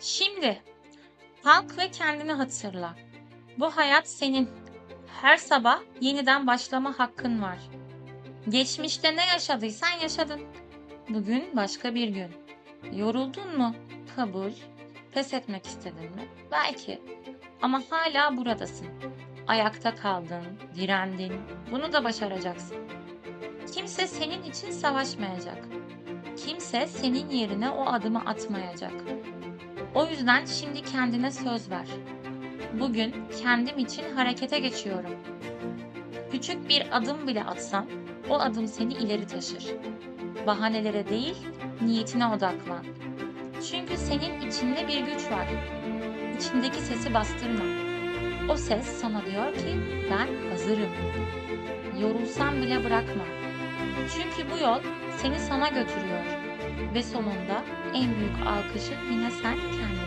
Şimdi kalk ve kendini hatırla. Bu hayat senin. Her sabah yeniden başlama hakkın var. Geçmişte ne yaşadıysan yaşadın. Bugün başka bir gün. Yoruldun mu? Kabul. Pes etmek istedin mi? Belki. Ama hala buradasın. Ayakta kaldın, direndin. Bunu da başaracaksın. Kimse senin için savaşmayacak. Kimse senin yerine o adımı atmayacak. O yüzden şimdi kendine söz ver. Bugün kendim için harekete geçiyorum. Küçük bir adım bile atsan o adım seni ileri taşır. Bahanelere değil, niyetine odaklan. Çünkü senin içinde bir güç var. İçindeki sesi bastırma. O ses sana diyor ki ben hazırım. Yorulsan bile bırakma. Çünkü bu yol seni sana götürüyor. Ve sonunda en büyük alkışı yine sen vereceksin.